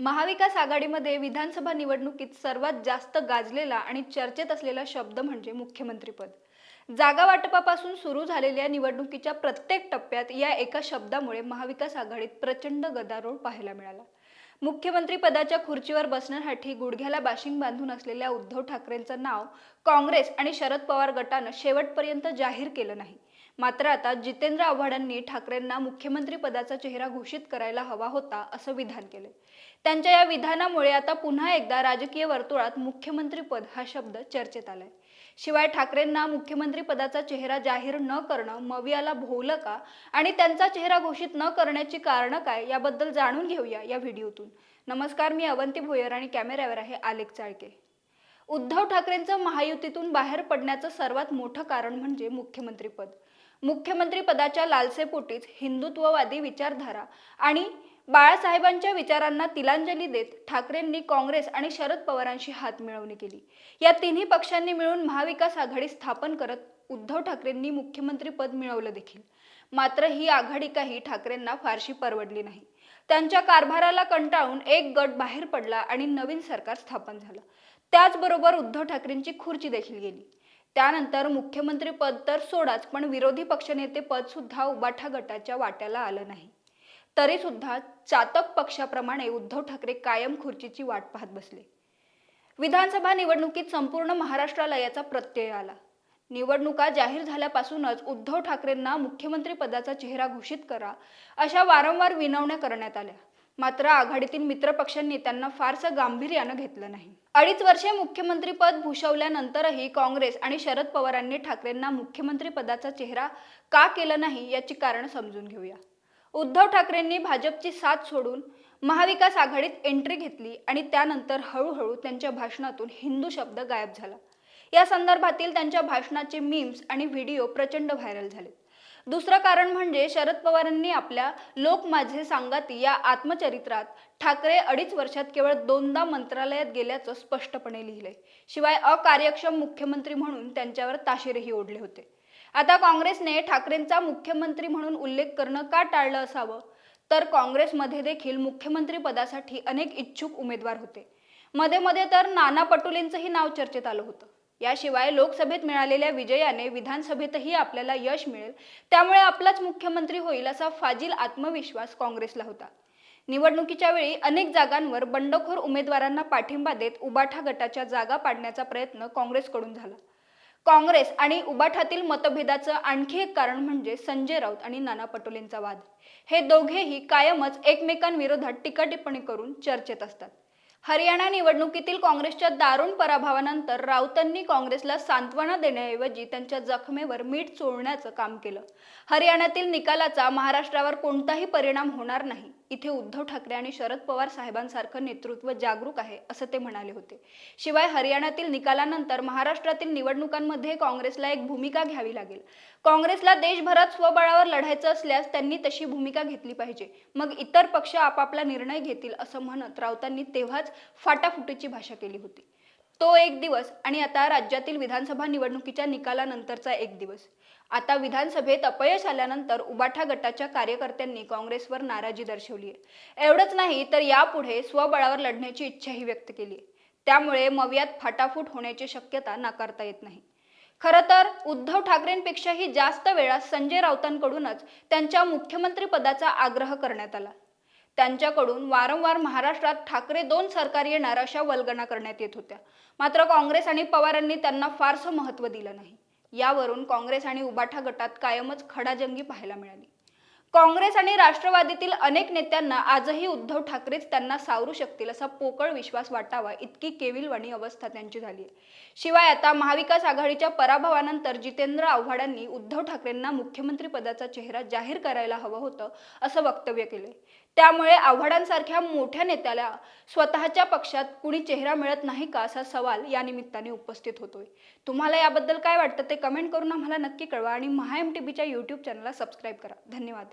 महाविकास आघाडीमध्ये विधानसभा निवडणुकीत सर्वात जास्त गाजलेला आणि चर्चेत असलेला शब्द म्हणजे मुख्यमंत्रीपद. जागा वाटपापासून सुरू झालेल्या निवडणुकीच्या प्रत्येक टप्प्यात या एका शब्दामुळे महाविकास आघाडीत प्रचंड गदारोळ पाहायला मिळाला. मुख्यमंत्री पदाच्या खुर्चीवर बसण्यासाठी गुडघ्याला बाशिंग बांधून असलेल्या उद्धव ठाकरेंचं नाव काँग्रेस आणि शरद पवार गटानं शेवटपर्यंत जाहीर केलं नाही. मात्र आता जितेंद्र आव्हाडांनी ठाकरेंना मुख्यमंत्री पदाचा चेहरा घोषित करायला हवा होता असं विधान केलं त्यांच्या या विधानामुळे आता पुन्हा एकदा राजकीय वर्तुळात मुख्यमंत्रीपद हा शब्द चर्चेत आलाय. शिवाय ठाकरेंना मुख्यमंत्री पदाचा चेहरा जाहीर न करणं मवियाला भोवलं का आणि त्यांचा चेहरा घोषित न करण्याची कारणं काय याबद्दल जाणून घेऊया या व्हिडिओतून. नमस्कार मी अवंती भोयर आणि कॅमेऱ्यावर आहे आलेख चाळके. उद्धव ठाकरेंचं महायुतीतून बाहेर पडण्याचं सर्वात मोठं कारण म्हणजे मुख्यमंत्रीपद. मुख्यमंत्री पदाच्या लालसेपोटीच हिंदुत्ववादी विचारधारा आणि बाळासाहेबांच्या विचारांना तिलांजली देत ठाकरेंनी काँग्रेस आणि शरद पवारांशी हात मिळवणी केली. या तिन्ही पक्षांनी मिळून महाविकास आघाडी स्थापन करत उद्धव ठाकरेंनी मुख्यमंत्रीपद मिळवलं देखील. मात्र ही आघाडी काही ठाकरेंना फारशी परवडली नाही. त्यांच्या कारभाराला कंटाळून एक गट बाहेर पडला आणि नवीन सरकार स्थापन झालं. त्याचबरोबर उद्धव ठाकरेंची खुर्ची देखील गेली. त्यानंतर मुख्यमंत्री पद तर सोडाच पण विरोधी पक्षनेते पद सुद्धा उबाठा गटाच्या वाट्याला आलं नाही. तरी सुद्धा चातक पक्षाप्रमाणे उद्धव ठाकरे कायम खुर्चीची वाट पाहत बसले. विधानसभा निवडणुकीत संपूर्ण महाराष्ट्राला याचा प्रत्यय आला. निवडणुका जाहीर झाल्यापासूनच उद्धव ठाकरेंना मुख्यमंत्री पदाचा चेहरा घोषित करा अशा वारंवार विनवण्या करण्यात आल्या. मात्र आघाडीतील मित्रपक्षांनी त्यांना फारसं गांभीर्यानं घेतलं नाही. अडीच वर्षे मुख्यमंत्रीपद भूषवल्यानंतरही काँग्रेस आणि शरद पवारांनी ठाकरेंना मुख्यमंत्रीपदाचा चेहरा का केलं नाही याची कारण समजून घेऊया. उद्धव ठाकरेंनी भाजपची साथ सोडून महाविकास आघाडीत एंट्री घेतली आणि त्यानंतर हळूहळू त्यांच्या भाषणातून हिंदू शब्द गायब झाला. या संदर्भातील त्यांच्या भाषणाचे मीम्स आणि व्हिडिओ प्रचंड व्हायरल झाले दुसरं कारण म्हणजे शरद पवारांनी आपल्या लोक माझे सांगात या आत्मचरित्रात ठाकरे अडीच वर्षात केवळ दोनदा मंत्रालयात गेल्याचं स्पष्टपणे लिहिलंय. शिवाय अकार्यक्षम मुख्यमंत्री म्हणून त्यांच्यावर ताशेरेही ओढले होते. आता काँग्रेसने ठाकरेंचा मुख्यमंत्री म्हणून उल्लेख करणं का टाळलं असावं? तर काँग्रेसमध्ये देखील मुख्यमंत्री पदासाठी अनेक इच्छुक उमेदवार होते. मध्ये मध्ये तर नाना पटोलेंचंही नाव चर्चेत आलं होतं. याशिवाय लोकसभेत मिळालेल्या विजयाने विधानसभेतही आपल्याला यश मिळेल. त्यामुळे आपलाच मुख्यमंत्री होईल असा फाजील आत्मविश्वास काँग्रेसला होता. निवडणुकीच्या वेळी अनेक जागांवर बंडखोर उमेदवारांना पाठिंबा देत उबाठा गटाच्या जागा पाडण्याचा प्रयत्न काँग्रेसकडून झाला. काँग्रेस आणि उबाठातील मतभेदाचं आणखी एक कारण म्हणजे संजय राऊत आणि नाना पटोलेंचा वाद. हे दोघेही कायमच एकमेकांविरोधात टीका टिप्पणी करून चर्चेत असतात. हरियाणा निवडणुकीतील काँग्रेसच्या दारुण पराभवानंतर राऊतांनी काँग्रेसला सांत्वना देण्याऐवजी त्यांच्या जखमेवर मीठ चोळण्याचं काम केलं. हरियाणातील निकालाचा महाराष्ट्रावर कोणताही परिणाम होणार नाही. इथे उद्धव ठाकरे आणि शरद पवार साहेबांसारखं नेतृत्व जागरूक आहे असं ते म्हणाले होते. शिवाय हरियाणातील निकालानंतर महाराष्ट्रातील निवडणुकांमध्ये काँग्रेसला एक भूमिका घ्यावी लागेल. काँग्रेसला देशभरात स्वबळावर लढायचं असल्यास त्यांनी तशी भूमिका घेतली पाहिजे. मग इतर पक्ष आपापला निर्णय घेतील असं म्हणत राऊतांनी तेव्हाच फाटाफुटीची भाषा केली होती. तो एक दिवस आणि आता राज्यातील विधानसभा निवडणुकीच्या निकालानंतरचा एक दिवस. आता विधानसभेत अपयश आल्यानंतर उबाठा गटाच्या कार्यकर्त्यांनी काँग्रेसवर नाराजी दर्शवली आहे. एवढंच नाही तर यापुढे स्वबळावर लढण्याची इच्छाही व्यक्त केली आहे. त्यामुळे मवियात फाटाफूट होण्याची शक्यता नाकारता येत नाही. खरं तर उद्धव ठाकरेंपेक्षाही जास्त वेळा संजय राऊतांकडूनच त्यांच्या मुख्यमंत्री पदाचा आग्रह करण्यात आला. त्यांच्याकडून वारंवार महाराष्ट्रात ठाकरे दोन सरकार येणार अशा वल्गना करण्यात येत होत्या. मात्र काँग्रेस आणि पवारांनी त्यांना फारसं महत्त्व दिलं नाही. यावरून काँग्रेस आणि उबाठा गटात कायमच खडाजंगी पाहायला मिळाली. काँग्रेस आणि राष्ट्रवादीतील अनेक नेत्यांना आजही उद्धव ठाकरेच त्यांना सावरू शकतील असा पोकळ विश्वास वाटावा इतकी केविलवाणी अवस्था त्यांची झाली आहे. शिवाय आता महाविकास आघाडीच्या पराभवानंतर जितेंद्र आव्हाडांनी उद्धव ठाकरेंना मुख्यमंत्री पदाचा चेहरा जाहीर करायला हवं होतं असं वक्तव्य केलंय. त्यामुळे आव्हाडांसारख्या मोठ्या नेत्याला स्वतःच्या पक्षात कुणी चेहरा मिळत नाही का असा सवाल या निमित्ताने उपस्थित होतोय. तुम्हाला याबद्दल काय वाटतं ते कमेंट करून आम्हाला नक्की कळवा आणि महा एम टी बीच्या यूट्यूब चॅनलला सबस्क्राईब करा. धन्यवाद.